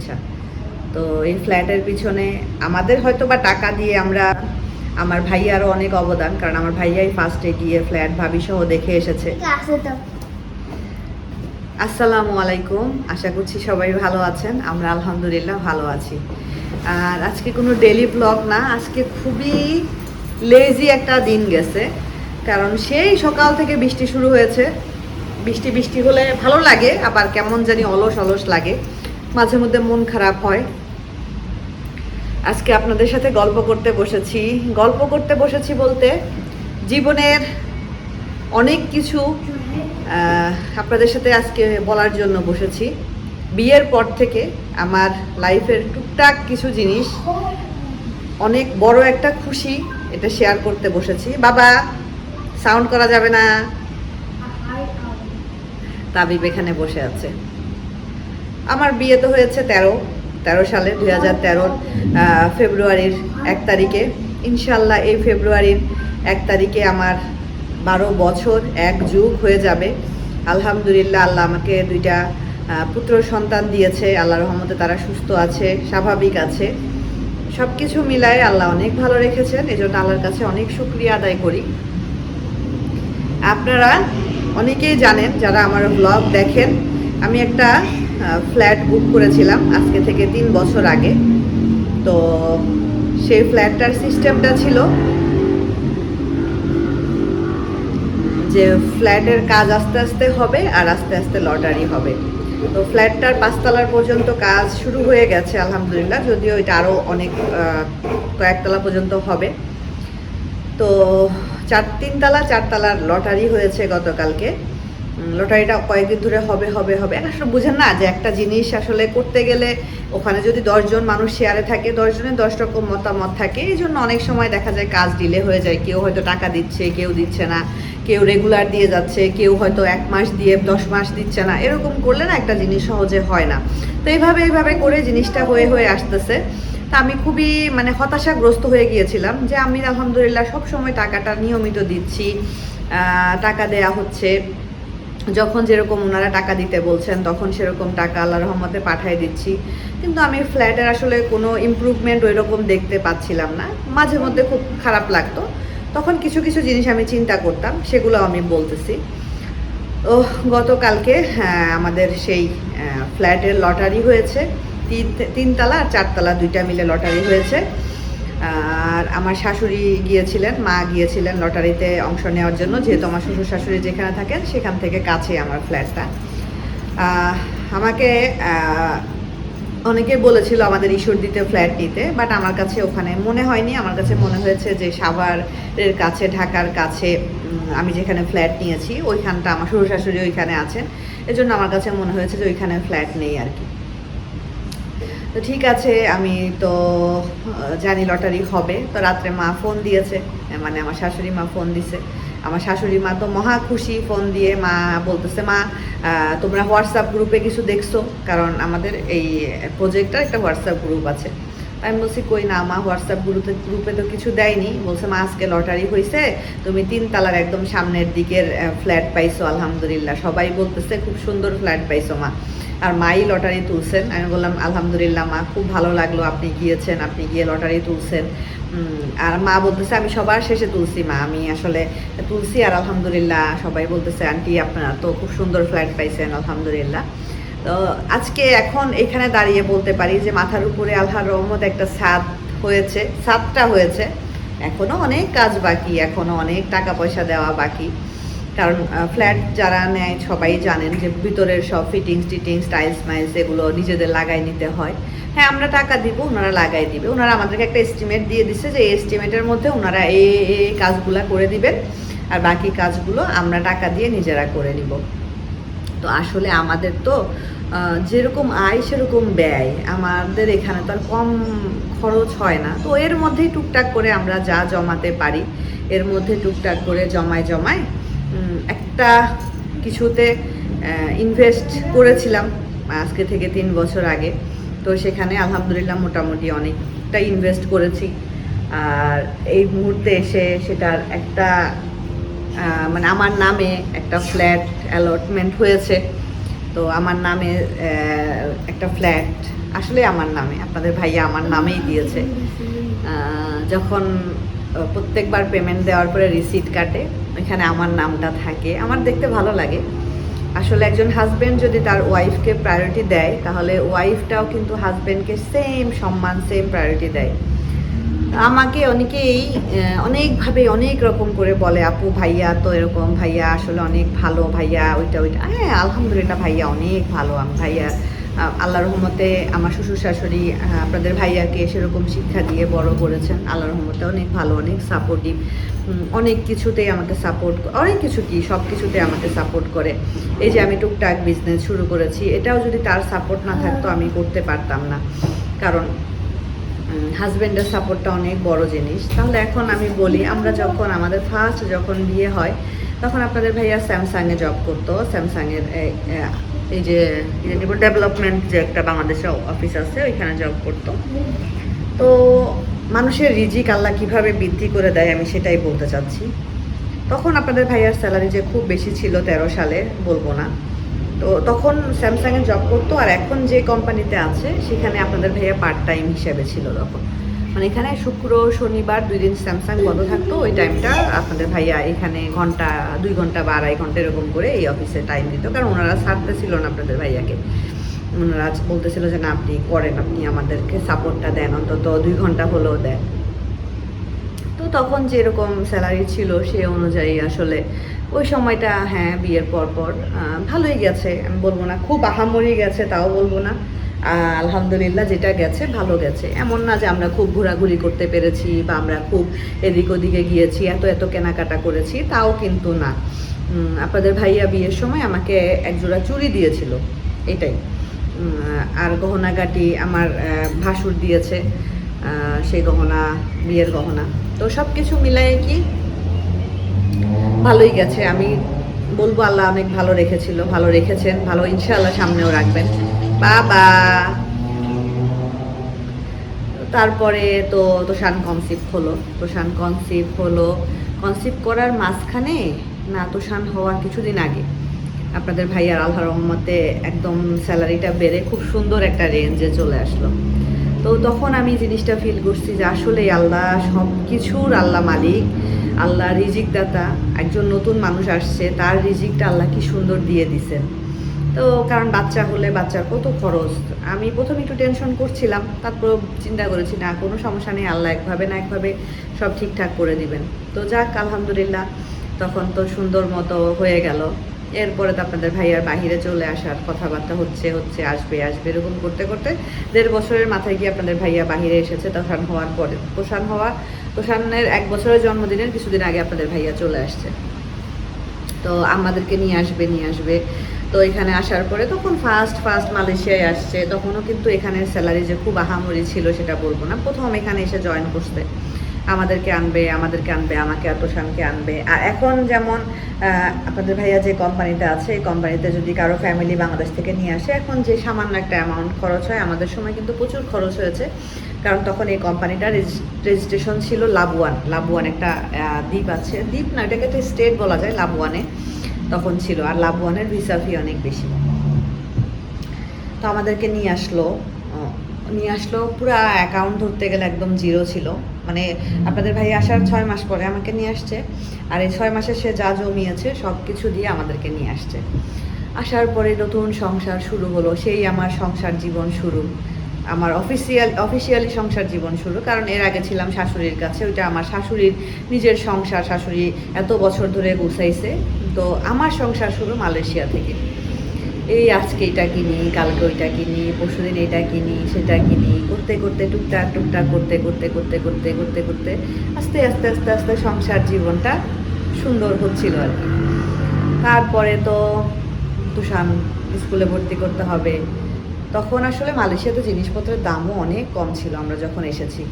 ইচ্ছা তো এই ফ্ল্যাটের পিছনে আমাদের হয়তো বা টাকা দিয়ে আমরা, আমার ভাইয়ারও অনেক অবদান, কারণ আমার ভাইয়াই ফার্স্টে গিয়ে ফ্ল্যাট ভাবি সহ দেখে এসেছে। আসসালামু আলাইকুম। আশা করছি সবাই ভালো আছেন। আমরা আলহামদুলিল্লাহ ভালো আছি। আর আজকে কোনো ডেলি ব্লগ না, আজকে খুবই লেজি একটা দিন গেছে। কারণ সেই সকাল থেকে বৃষ্টি শুরু হয়েছে। বৃষ্টি বৃষ্টি হলে ভালো লাগে, আবার কেমন জানি অলস অলস লাগে। মাঝে মধ্যে মন খারাপ হয়। আজকে আপনাদের সাথে গল্প করতে বসেছি। গল্প করতে বসেছি বলতে জীবনের অনেক কিছু আপনাদের সাথে আজকে বলার জন্য বসেছি। বিয়ের পর থেকে আমার লাইফের টুকটাক কিছু জিনিস, অনেক বড় একটা খুশি এটা শেয়ার করতে বসেছি। বাবা সাউন্ড করা যাবে না। তাবিব এখানে বসে আছে। আমার বিয়ে তো হয়েছে তেরো তেরো সালে, দুই হাজার তেরোর ফেব্রুয়ারির এক তারিখে। ইনশাল্লাহ এই ফেব্রুয়ারির এক তারিখে আমার বারো বছর, এক যুগ হয়ে যাবে। আলহামদুলিল্লাহ, আল্লাহ আমাকে দুইটা পুত্র সন্তান দিয়েছে। আল্লাহ রহমতে তারা সুস্থ আছে, স্বাভাবিক আছে। সব কিছু মিলায় আল্লাহ অনেক ভালো রেখেছেন, এজন্য আল্লাহর কাছে অনেক শুক্রিয়া আদায় করি। আপনারা অনেকেই জানেন, যারা আমার ব্লগ দেখেন, আমি একটা ফ্ল্যাট বুক করেছিলাম আজকে থেকে তিন বছর আগে। তো সেই ফ্ল্যাটটার সিস্টেমটা ছিল যে ফ্ল্যাটের কাজ আস্তে আস্তে হবে আর আস্তে আস্তে লটারি হবে। তো ফ্ল্যাটটার পাঁচতলার পর্যন্ত কাজ শুরু হয়ে গেছে, আলহামদুলিল্লাহ, যদিও এটা আরও অনেক কয়েকতলা পর্যন্ত হবে। তো চার, তিনতলা, চারতলার লটারি হয়েছে গতকালকে। লটারিটা কয়েকদিন ধরে হবে হবে হবে। আসলে বুঝেন না যে একটা জিনিস আসলে করতে গেলে ওখানে যদি দশজন মানুষ শেয়ারে থাকে দশজনের দশ রকম মতামত থাকে, এই জন্য অনেক সময় দেখা যায় কাজ ডিলে হয়ে যায়। কেউ হয়তো টাকা দিচ্ছে, কেউ দিচ্ছে না। কেউ রেগুলার দিয়ে যাচ্ছে, কেউ হয়তো এক মাস দিয়ে দশ মাস দিচ্ছে না। এরকম করলে না একটা জিনিস সহজে হয় না। তো এইভাবে এইভাবে করে জিনিসটা হয়ে হয়ে আসতেছে। তা আমি খুবই মানে হতাশাগ্রস্ত হয়ে গিয়েছিলাম যে আমি আলহামদুলিল্লাহ সব সময় টাকাটা নিয়মিত দিচ্ছি। টাকা দেয়া হচ্ছে। যখন যেরকম ওনারা টাকা দিতে বলছেন তখন সেরকম টাকা আল্লাহ রহমতে পাঠিয়ে দিচ্ছি। কিন্তু আমি ফ্ল্যাটের আসলে কোনো ইমপ্রুভমেন্ট ওই রকম দেখতে পাচ্ছিলাম না। মাঝে মধ্যে খুব খারাপ লাগতো। তখন কিছু কিছু জিনিস আমি চিন্তা করতাম সেগুলো আমি বলতেছি। ও গতকালকে হ্যাঁ, আমাদের সেই ফ্ল্যাটের লটারি হয়েছে। তিন তিনতলা আর চারতলা দুইটা মিলে লটারি হয়েছে। আর আমার শাশুড়ি গিয়েছিলেন, মা গিয়েছিলেন লটারিতে অংশ নেওয়ার জন্য, যেহেতু আমার শ্বশুর শাশুড়ি যেখানে থাকেন, সেখান থেকে কাছে আমার ফ্ল্যাটটা। আমাকে অনেকে বলেছিল আমাদের ঈশ্বর দিতে ফ্ল্যাট নিতে, বাট আমার কাছে ওখানে মনে হয়নি। আমার কাছে মনে হয়েছে যে সাভারের কাছে, ঢাকার কাছে আমি যেখানে ফ্ল্যাট নিয়েছি, ওইখানটা আমার শ্বশুর শাশুড়ি ওইখানে আছেন। এজন্য আমার কাছে মনে হয়েছে যে ওইখানে ফ্ল্যাট নেই আর কি। তো ঠিক আছে, আমি তো জানি লটারি হবে। তো রাত্রে মা ফোন দিয়েছে মানে আমার শাশুড়ি মা ফোন দিছে। আমার শাশুড়ি মা তো মহা খুশি ফোন দিয়ে মা বলতেছে, মা তোমরা হোয়াটসঅ্যাপ গ্রুপে কিছু দেখছ? কারণ আমাদের এই প্রজেক্টটার একটা হোয়াটসঅ্যাপ গ্রুপ আছে। আমি বলছি, কই না, মা হোয়াটসঅ্যাপ গ্রুপে গ্রুপে তো কিছু দেয়নি। বলছে, মা, আজকে লটারি হয়েছে তুমি তিন তালার একদম সামনের দিকের ফ্ল্যাট পাইছো, আলহামদুলিল্লাহ। সবাই বলতেছে, খুব সুন্দর ফ্ল্যাট পাইছো মা। আর মাই লটারি তুলছেন। আমি বললাম, আলহামদুলিল্লাহ, মা, খুব ভালো লাগল, আপনি গিয়েছেন, আপনি গিয়ে লটারি তুলছেন। আর মা বলতেছে, আমি সবার শেষে তুলছি, মা, আমি আসলে তুলছি আর আলহামদুলিল্লাহ। সবাই বলতেছে, আন্টি, আপনারা তো খুব সুন্দর ফ্ল্যাট পাইছেন, আলহামদুলিল্লাহ। তো আজকে এখন এখানে দাঁড়িয়ে বলতে পারি যে, মাথার উপরে আল্লাহর রহমত একটা ছাদ হয়েছে, ছাদটা হয়েছে। এখনও অনেক কাজ বাকি, এখনও অনেক টাকা পয়সা দেওয়া বাকি। কারণ ফ্ল্যাট যারা নেয় সবাই জানেন যে ভিতরের সব ফিটিংস টিটিংস টাইলস মাইলস এগুলো নিজেদের লাগাই নিতে হয়। হ্যাঁ আমরা টাকা দিব, ওনারা লাগাই দিবে। ওনারা আমাদেরকে একটা এস্টিমেট দিয়ে দিচ্ছে যে এই এস্টিমেটের মধ্যে ওনারা এই এই কাজগুলা করে দিবেন। আর বাকি কাজগুলো আমরা টাকা দিয়ে নিজেরা করে নিব। তো আসলে আমাদের তো যেরকম আয় সেরকম ব্যয়। আমাদের এখানে তো আর কম খরচ হয় না। তো এর মধ্যেই টুকটাক করে আমরা যা জমাতে পারি, এর মধ্যে টুকটাক করে জমায় জমায় একটা কিছুতে ইনভেস্ট করেছিলাম আজকে থেকে তিন বছর আগে। তো সেখানে আলহামদুলিল্লাহ মোটামুটি অনেকটা ইনভেস্ট করেছি। আর এই মুহূর্তে এসে সেটার একটা মানে আমার নামে একটা ফ্ল্যাট অ্যালটমেন্ট হয়েছে। তো আমার নামে একটা ফ্ল্যাট আসলে আমার নামে, আপনাদের ভাইয়া আমার নামেই দিয়েছে। যখন প্রত্যেকবার পেমেন্ট দেওয়ার পরে রিসিট কাটে। ওইখানে আমার নামটা থাকে। আমার দেখতে ভালো লাগে। আসলে একজন হাজবেন্ড যদি তার ওয়াইফকে প্রায়োরিটি দেয়, তাহলে ওয়াইফটাও কিন্তু হাজবেন্ডকে সেম সম্মান সেম প্রায়োরিটি দেয়। আমাকে অনেকেই অনেকভাবে অনেক রকম করে বলে, আপু, ভাইয়া তো এরকম, ভাইয়া আসলে অনেক ভালো, ভাইয়া ওইটা ওইটা। হ্যাঁ আলহামদুলিল্লাহ, ভাইয়া অনেক ভালো, আমি ভাইয়া আল্লাহ রহমতে আমার শ্বশুর শাশুড়ি আপনাদের ভাইয়াকে সেরকম শিক্ষা দিয়ে বড় করেছেন। আল্লাহ রহমতে অনেক ভালো, অনেক সাপোর্টিভ অনেক কিছুতেই আমাকে সাপোর্ট অনেক কিছু কি, সব কিছুতে আমাকে সাপোর্ট করে। এই যে আমি টুকটাক বিজনেস শুরু করেছি, এটাও যদি তার সাপোর্ট না থাকতো আমি করতে পারতাম না। কারণ হাজব্যান্ডের সাপোর্টটা অনেক বড় জিনিস। তাহলে এখন আমি বলি, আমরা যখন আমাদের ফার্স্ট যখন বিয়ে হয়, তখন আপনাদের ভাইয়া স্যামসাংয়ে জব করতো। স্যামসাংয়ের এই যে ডেভেলপমেন্ট যে একটা বাংলাদেশে অফিস আছে, ওইখানে জব করতো তো মানুষের রিজিক আল্লাহ কীভাবে বৃদ্ধি করে দেয় আমি সেটাই বলতে চাচ্ছি। তখন আপনাদের ভাইয়ার স্যালারি যে খুব বেশি ছিল তেরো সালে, বলব না। তো তখন স্যামসাংয়ে জব করতো, আর এখন যে কোম্পানিতে আছে, সেখানে আপনাদের ভাইয়া পার্ট টাইম হিসেবে ছিল তখন। মানে এখানে শুক্র, শনিবার দুই দিন স্যামসাং বন্ধ থাকতো। ওই টাইমটা আপনাদের ভাইয়া এখানে ঘণ্টা, দুই ঘণ্টা বা আড়াই ঘণ্টা এরকম করে এই অফিসে টাইম দিত। কারণ ওনারা ছাড়তে ছিল না আপনাদের ভাইয়াকে। ওনারা বলতেছিল যে, না, আপনি করেন, আপনি আমাদেরকে সাপোর্টটা দেন। অন্তত দুই ঘণ্টা হলেও দেন। তো তখন যেরকম স্যালারি ছিল সে অনুযায়ী আসলে ওই সময়টা হ্যাঁ বিয়ের পর পর ভালোই গেছে। আমি বলব না, খুব আহামরি গেছে, তাও বলব না। আলহামদুলিল্লাহ যেটা গেছে, ভালো গেছে। এমন না যে আমরা খুব ঘোরাঘুরি করতে পেরেছি বা আমরা খুব এদিক ওদিকে গিয়েছি, এত এত কেনাকাটা করেছি, তাও কিন্তু না। আপনাদের ভাইয়া বিয়ের সময় আমাকে একজোড়া চুরি দিয়েছিল, এটাই। আর গহনাগাটি আমার ভাসুর দিয়েছে সেই গহনা, বিয়ের গহনা। তো সব কিছু মিলাই কি? ভালোই গেছে। আমি বলব, আল্লাহ অনেক ভালো রেখেছিল, ভালো রেখেছেন, ভালো ইনশাআল্লাহ সামনেও রাখবেন। বাবা। তারপরে তো তোষান কনসিপ্ট হলো। তোষান কনসিপ্ট হলো। কনসিপ্ট করার মাঝখানে না, তোষান হওয়ার কিছুদিন আগে আপনাদের ভাইয়ার আল্লাহ রহমতে একদম স্যালারিটা বেড়ে খুব সুন্দর একটা রেঞ্জে চলে আসলো। তো তখন আমি জিনিসটা ফিল করছি যে আসলে আল্লাহ সব কিছুর আল্লাহ মালিক, আল্লাহ রিজিক দাতা একজন নতুন মানুষ আসছে, তার রিজিকটা আল্লাহ কি সুন্দর দিয়ে দিছেন তো কারণ বাচ্চা হলে বাচ্চার কত খরচ? আমি প্রথমে একটু টেনশন করছিলাম তারপর চিন্তা করেছি, না, কোনো সমস্যা নেই, আল্লাহ একভাবে না একভাবে সব ঠিকঠাক করে দিবেন। তো যাক, আলহামদুলিল্লাহ, তখন তো সুন্দর মতো হয়ে গেল। এরপরে তো আপনাদের ভাইয়ার বাহিরে চলে আসার কথাবার্তা হচ্ছে হচ্ছে, আসবে আসবে, এরকম করতে করতে দেড় বছরের মাথায় গিয়ে আপনাদের ভাইয়া বাহিরে এসেছে, তোষান হওয়ার পরে। তোষান হওয়া, তোষানের এক বছরের জন্মদিনের কিছুদিন আগে আপনাদের ভাইয়া চলে আসছে। তো আমাদেরকে নিয়ে আসবে নিয়ে আসবে। তো এখানে আসার পরে তখন ফার্স্ট ফার্স্ট মালয়েশিয়ায় আসছে, তখনও কিন্তু এখানে স্যালারি যে খুব আহামরি ছিল সেটা বলব না। প্রথম এখানে এসে জয়েন করতে আমাদেরকে আনবে আমাদেরকে আনবে, আমাকে এতশানকে আনবে। আর এখন যেমন আপনাদের ভাইয়া যে কোম্পানিতে আছে, এই কোম্পানিতে যদি কারও ফ্যামিলি বাংলাদেশ থেকে নিয়ে আসে, এখন যে সামান্য একটা অ্যামাউন্ট খরচ হয়, আমাদের সময় কিন্তু প্রচুর খরচ হয়েছে। কারণ তখন এই কোম্পানিটা রেজিস্ট্রেশন ছিল লাবুয়ান। লাবুয়ান একটা দ্বীপ আছে। দ্বীপ না, এটাকে তো স্টেট বলা যায়, লাবুয়ানে। তখন ছিল, আর লাবুয়ানের ভিসা ফি অনেক বেশি। তো আমাদেরকে নিয়ে আসলো নিয়ে আসলো পুরো অ্যাকাউন্ট ধরতে গেলে একদম জিরো ছিল। মানে আপনাদের ভাই আসার ছয় মাস পরে আমাকে নিয়ে আসছে, আর এই ছয় মাসে সে যা জমিয়েছে সব কিছু দিয়ে আমাদেরকে নিয়ে আসছে। আসার পরে নতুন সংসার শুরু হলো, সেই আমার সংসার জীবন শুরু। আমার অফিসিয়াল অফিসিয়ালি সংসার জীবন শুরু, কারণ এর আগে ছিলাম শাশুড়ির কাছে, ওইটা আমার শাশুড়ির নিজের সংসার, শাশুড়ি এত বছর ধরে গুছাইছে। তো আমার সংসার শুরু মালয়েশিয়া থেকে। এই আজকে এটা কিনি, কালকে ওইটা কিনি, পরশুদিন এটা কিনি, সেটা কিনি, করতে করতে, টুকটাক টুকটাক, করতে করতে করতে করতে করতে করতে আস্তে আস্তে আস্তে আস্তে সংসার জীবনটা সুন্দর হচ্ছিল আর কি। তারপরে তো তুষান স্কুলে ভর্তি করতে হবে। তখন আসলে মালয়েশিয়াতে জিনিসপত্রের দামও অনেক কম ছিল, আমরা যখন এসেছি।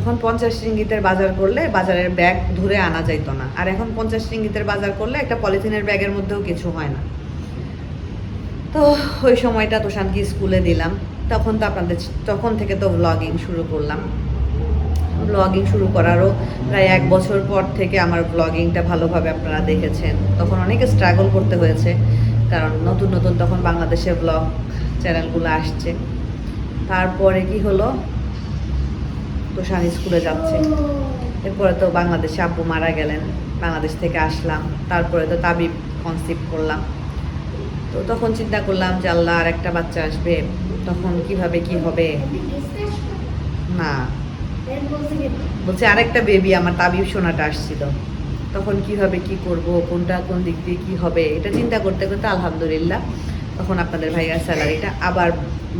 তখন পঞ্চাশ রিঙ্গিতের বাজার করলে বাজারের ব্যাগ ধরে আনা যাইতো না। আর এখন পঞ্চাশ রিঙ্গিতের বাজার করলে একটা পলিথিনের ব্যাগের মধ্যেও কিছু হয় না। তো ওই সময়টা তোষানকে স্কুলে দিলাম। তখন তো আপনাদের তখন থেকে তো ব্লগিং শুরু করলাম। ব্লগিং শুরু করারও প্রায় এক বছর পর থেকে আমার ব্লগিংটা ভালোভাবে আপনারা দেখেছেন। তখন অনেক স্ট্রাগল করতে হয়েছে। কারণ নতুন নতুন তখন বাংলাদেশে ব্লগ চ্যানেলগুলো আসছে। তারপরে কি হলো? তোষান স্কুলে যাচ্ছে। এরপরে তো বাংলাদেশে আব্বু মারা গেলেন, বাংলাদেশ থেকে আসলাম, তারপরে তো তাবিব কনসিভ করলাম। তো তখন চিন্তা করলাম যে আল্লাহ আর একটা বাচ্চা আসবে, তখন কীভাবে কি হবে? না। বলছে, আরেকটা বেবি আমার তাবিব সোনাটা আসছিল। তখন কীভাবে কি করব, কোনটা, কোন দিক দিয়ে কি হবে? এটা চিন্তা করতে করতে আলহামদুলিল্লাহ তখন আপনাদের ভাইয়ার স্যালারিটা আবার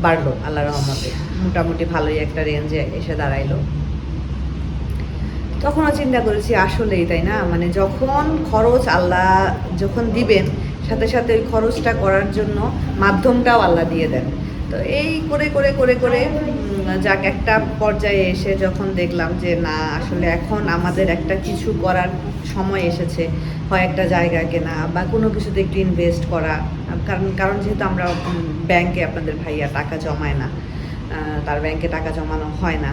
বাড়লো আল্লাহ রহমতে। মোটামুটি ভালোই একটা রেঞ্জে এসে দাঁড়াইলো। তখনও চিন্তা করেছি, আসলেই তাই না? মানে যখন খরচ আল্লাহ যখন দিবেন, সাথে সাথে ওই খরচটা করার জন্য মাধ্যমটাও আল্লাহ দিয়ে দেন। তো এই করে করে করে করে যাক, একটা পর্যায়ে এসে যখন দেখলাম যে না, আসলে এখন আমাদের একটা কিছু করার সময় এসেছে, হয় একটা জায়গা কেনা বা কোনো কিছুতে একটু ইনভেস্ট করা কারণ কারণ যেহেতু আমরা ব্যাংকে আপনাদের ভাইয়া টাকা জমায় না তার ব্যাংকে টাকা জমানো হয় না।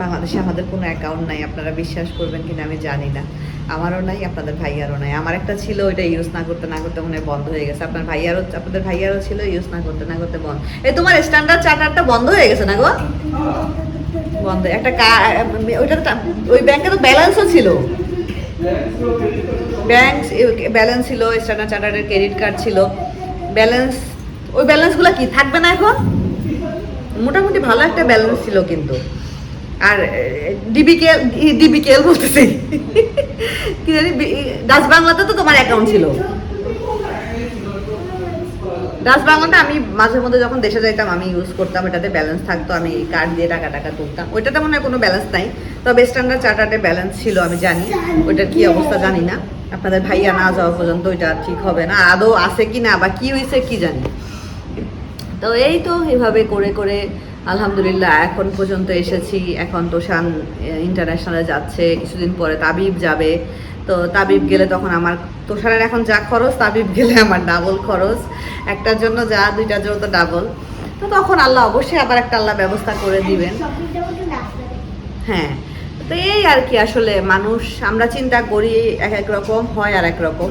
বাংলাদেশে আমাদের কোনো অ্যাকাউন্ট নাই, আপনারা বিশ্বাস করবেন কিনা আমি জানি না। আমারও নাই, আপনাদের ভাইয়ারও নাই। আমার একটা ছিল ওইটা ইউজ না করতে না করতে মনে বন্ধ হয়ে গেছে। আপনার ভাইয়ারও, আপনাদের ভাইয়ারও ছিল ইউজ না করতে না করতে বন্ধ। এই তোমার স্ট্যান্ডার্ড চার্টারটা বন্ধ হয়ে গেছে না গো? বন্ধ, একটা ওইটা ওই ব্যাংকে তো ব্যালেন্সও ছিল। ব্যাংক ব্যালেন্স ছিল স্ট্যান্ডার্ড চার্টার্ডের ক্রেডিট কার্ড ছিল। ব্যালেন্স ওই ব্যালেন্সগুলো কি? থাকবে না এখন? মোটামুটি ভালো একটা ব্যালেন্স ছিল কিন্তু। আর ডিবিকেএল ডিবিকেএল বলতেছি। কি জানি ডাচ বাংলাতে তো তোমার অ্যাকাউন্ট ছিল। ডাচ বাংলাটা আমি মাঝে মধ্যে যখন দেশে যাইতাম, আমি ইউজ করতাম, এটাতে ব্যালেন্স থাকতো, আমি কার্ড দিয়ে টাকা টাকা তুলতাম। ওইটাতে মনে হয় কোনো ব্যালেন্স নাই, তবে স্ট্যান্ডার্ড চার্টার্ডে ব্যালেন্স ছিল, আমি জানি। ওইটার কি অবস্থা জানি না। আপনাদের ভাইয়া না যাওয়া পর্যন্ত ওইটা ঠিক হবে না। আদৌ আছে কি না বা কি হয়েছে কি জানি। তো এই তো এভাবে করে করে আলহামদুলিল্লাহ এখন পর্যন্ত এসেছি। এখন তোষান ইন্টারন্যাশনালে যাচ্ছে, কিছুদিন পরে তাবিব যাবে। তো তাবিব গেলে তখন আমার তোষারের এখন যা খরচ, তাবিব গেলে আমার ডাবল খরচ। একটার জন্য যা, দুইটার জন্য তো ডাবল তো তখন আল্লাহ অবশ্যই আবার একটা আল্লাহ ব্যবস্থা করে দিবেন। হ্যাঁ। তো এই আর কি আসলে মানুষ, আমরা চিন্তা করি এক এক রকম হয় আর এক রকম।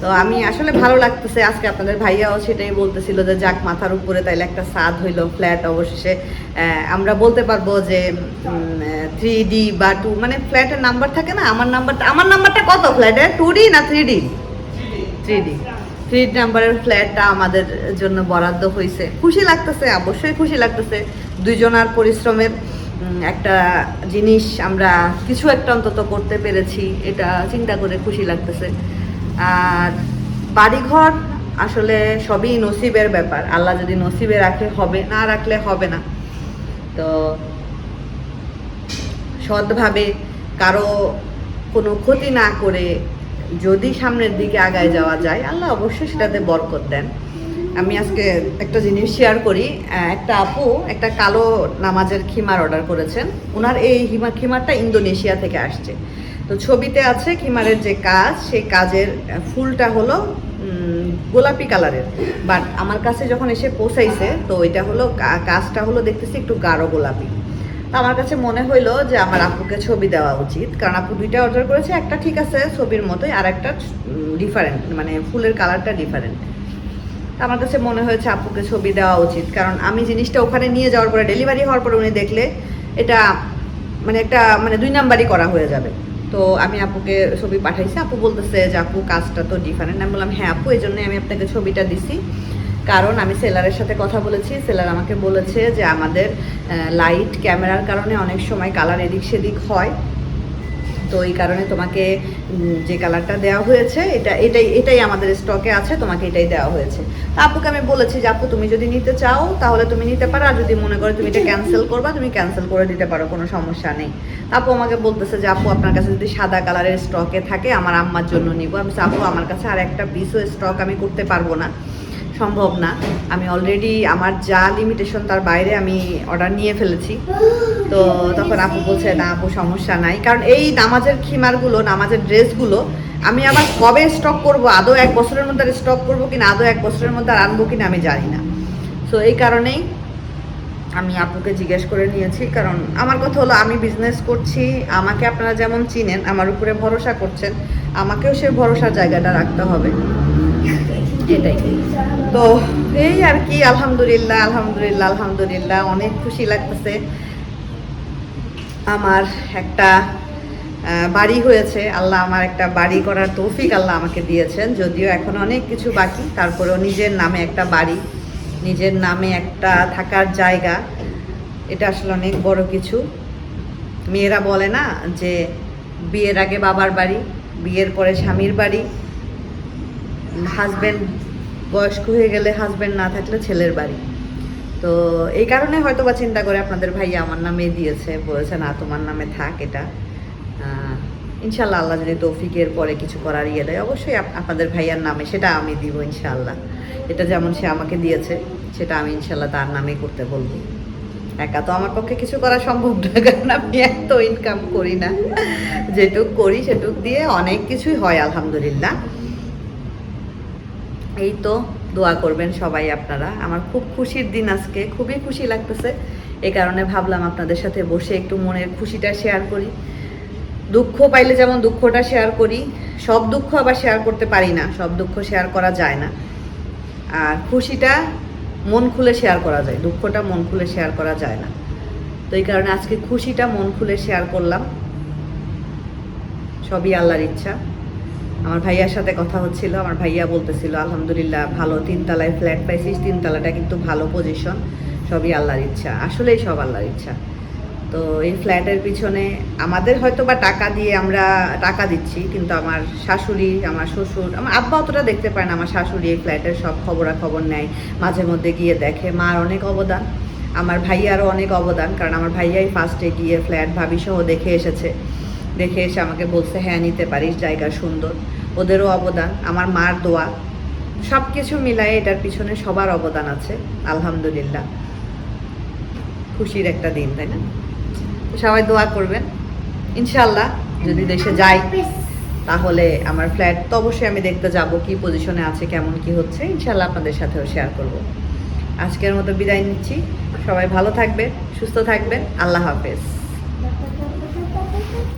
তো আমি আসলে ভালো লাগতেছে, আজকে আপনাদের ভাইয়াও সেটাই বলতেছিল যে যাক মাথার উপরে তাইলে একটা স্বাদ হইল ফ্ল্যাট অবশেষে। আমরা বলতে পারব যে থ্রি ডি বা টু মানে ফ্ল্যাটের নাম্বার থাকে না? আমার নাম্বারটা আমার নাম্বারটা কত? ফ্ল্যাটের টু ডি না three D three D three নাম্বারের ফ্ল্যাটটা আমাদের জন্য বরাদ্দ হয়েছে খুশি লাগতেছে, অবশ্যই খুশি লাগতেছে। দুইজনার পরিশ্রমের। একটা জিনিস আমরা কিছু একটা অন্তত করতে পেরেছি, এটা চিন্তা করে খুশি লাগতেছে। আর বাড়িঘর আসলে সবই নসিবের ব্যাপার, আল্লাহ যদি নসিবে রাখে, হবে, না রাখলে হবে না। তো সৎভাবে কারও কোনো ক্ষতি না করে যদি সামনের দিকে আগায় যাওয়া যায়, আল্লাহ অবশ্যই সেটাতে বরকত দেন। আমি আজকে একটা জিনিস শেয়ার করি। একটা আপু একটা কালো নামাজের খিমার অর্ডার করেছেন। ওনার এই হিমা খিমারটা ইন্দোনেশিয়া থেকে আসছে। তো ছবিতে আছে খিমারের যে কাজ, সেই কাজের ফুলটা হলো গোলাপি কালারের বাট আমার কাছে যখন এসে পৌঁছাইছে, তো এটা হলো কাজটা হলো দেখতেছি একটু গাঢ় গোলাপি। আমার কাছে মনে হইল যে আমার আপুকে ছবি দেওয়া উচিত। কারণ আপু দুইটা অর্ডার করেছে, একটা ঠিক আছে ছবির মতোই আর একটা ডিফারেন্ট মানে ফুলের কালারটা ডিফারেন্ট আমার কাছে মনে হয়েছে, আপুকে ছবি দেওয়া উচিত। কারণ আমি জিনিসটা ওখানে নিয়ে যাওয়ার পরে ডেলিভারি হওয়ার পরে উনি দেখলে এটা মানে একটা মানে দুই নাম্বারই করা হয়ে যাবে। তো আমি আপুকে ছবি পাঠাইছি, আপু বলতেছে যে, আপু, কাজটা তো ডিফারেন্ট আমি বললাম হ্যাঁ আপু এই জন্যই আমি আপনাকে ছবিটা দিছি। কারণ আমি সেলারের সাথে কথা বলেছি, সেলার আমাকে বলেছে যে, আমাদের লাইট ক্যামেরার কারণে অনেক সময় কালার এদিক সেদিক হয়। তো এই কারণে তোমাকে যে কালারটা দেওয়া হয়েছে, এটা, এটাই এটাই আমাদের স্টকে আছে, তোমাকে এটাই দেওয়া হয়েছে। তা আপুকে আমি বলেছি যে, আপু, তুমি যদি নিতে চাও, তাহলে তুমি নিতে পারো, আর যদি মনে করো তুমি এটা ক্যান্সেল করবা, তুমি ক্যান্সেল করে দিতে পারো, কোনো সমস্যা নেই। আপু আমাকে বলতেছে যে, আপু, আপনার কাছে যদি সাদা কালারের স্টকে থাকে, আমার আম্মার জন্য নিব। আমি আপু, আমার কাছে আর একটা পিসও স্টক আমি করতে পারব না। সম্ভব না। আমি অলরেডি আমার যা লিমিটেশন তার বাইরে আমি অর্ডার নিয়ে ফেলেছি। তো তখন আপু বলছে, না আপু, সমস্যা নাই। কারণ এই নামাজের খিমারগুলো, নামাজের ড্রেসগুলো আমি আবার কবে স্টক করব? আদৌ এক বছরের মধ্যে আর স্টক করব কিনা, আদৌ এক বছরের মধ্যে আর আনব কিনা আমি জানি না। সো এই কারণেই আমি আপুকে জিজ্ঞেস করে নিয়েছি, কারণ আমার কথা হলো আমি বিজনেস করছি, আমাকে আপনারা যেমন চিনেন, আমার উপরে ভরসা করছেন, আমাকেও সে ভরসার জায়গাটা রাখতে হবে। এটাই। তো এই আর কি, আলহামদুলিল্লাহ আলহামদুলিল্লাহ আলহামদুলিল্লাহ, অনেক খুশি লাগতেছে। আমার একটা বাড়ি হয়েছে। আল্লাহ আমার একটা বাড়ি করার তৌফিক আল্লাহ আমাকে দিয়েছেন। যদিও এখন অনেক কিছু বাকি, তারপরেও নিজের নামে একটা বাড়ি, নিজের নামে একটা থাকার জায়গা, এটা আসলে অনেক বড় কিছু। মেয়েরা বলে না যে, বিয়ের আগে বাবার বাড়ি, বিয়ের পরে স্বামীর বাড়ি হাজবেন্ড বয়স্ক হয়ে গেলে হাজব্যান্ড না থাকলে ছেলের বাড়ি। তো এই কারণে হয়তো বা চিন্তা করে আপনাদের ভাইয়া আমার নামে দিয়েছে, বলেছে, না, তোমার নামে থাক এটা। ইনশাল্লাহ আল্লাহ যদি তৌফিকের পরে কিছু করার ইয়ে দেয়, অবশ্যই আপনাদের ভাইয়ার নামে, সেটা আমি দিব ইনশাল্লাহ। এটা যেমন সে আমাকে দিয়েছে, সেটা আমি ইনশাল্লাহ তার নামেই করতে বলব। একা তো আমার পক্ষে কিছু করা সম্ভব না, কারণ আমি এত ইনকাম করি না। যেটুক করি সেটুক দিয়ে অনেক কিছুই হয়, আলহামদুলিল্লাহ। এই তো দোয়া করবেন সবাই আপনারা। আমার খুব খুশির দিন আজকে, খুবই খুশি লাগতেছে। এই কারণে ভাবলাম আপনাদের সাথে বসে একটু মনের খুশিটা শেয়ার করি। দুঃখ পাইলে যেমন দুঃখটা শেয়ার করি, সব দুঃখ আবার শেয়ার করতে পারি না, সব দুঃখ শেয়ার করা যায় না। আর খুশিটা মন খুলে শেয়ার করা যায়, দুঃখটা মন খুলে শেয়ার করা যায় না। তো এই কারণে আজকে খুশিটা মন খুলে শেয়ার করলাম। সবই আল্লাহর ইচ্ছা। আমার ভাইয়ার সাথে কথা হচ্ছিল, আমার ভাইয়া বলতেছিল, আলহামদুলিল্লাহ, ভালো, তিনতলায় ফ্ল্যাট পাইছিস, তিনতলাটা কিন্তু ভালো পজিশন সবই আল্লাহর ইচ্ছা, আসলেই সব আল্লাহর ইচ্ছা। তো এই ফ্ল্যাটের পিছনে আমাদের হয়তো বা টাকা দিয়ে আমরা টাকা দিচ্ছি, কিন্তু আমার শাশুড়ি, আমার শ্বশুর, আমার আব্বা অতটা দেখতে পায় না, আমার শাশুড়ি এই ফ্ল্যাটের সব খবরাখবর নেয়, মাঝে মধ্যে গিয়ে দেখে, মার অনেক অবদান, আমার ভাইয়ারও অনেক অবদান, কারণ আমার ভাইয়াই ফার্স্টে গিয়ে ফ্ল্যাট ভাবিসহ দেখে এসেছে। দেখে এসে আমাকে বলছে হ্যাঁ নিতে পারিস, জায়গা সুন্দর। ওদেরও অবদান, আমার মার দোয়া। সব কিছু মিলায়ে এটার পিছনে সবার অবদান আছে, আলহামদুলিল্লাহ। খুশির একটা দিন, তাই না? সবাই দোয়া করবেন। ইনশাল্লাহ যদি দেশে যাই, তাহলে আমার ফ্ল্যাট তো অবশ্যই আমি দেখতে যাব, কি পজিশনে আছে, কেমন কি হচ্ছে ইনশাল্লাহ আপনাদের সাথেও শেয়ার করব। আজকের মতো বিদায় নিচ্ছি। সবাই ভালো থাকবেন, সুস্থ থাকবেন। আল্লাহ হাফেজ।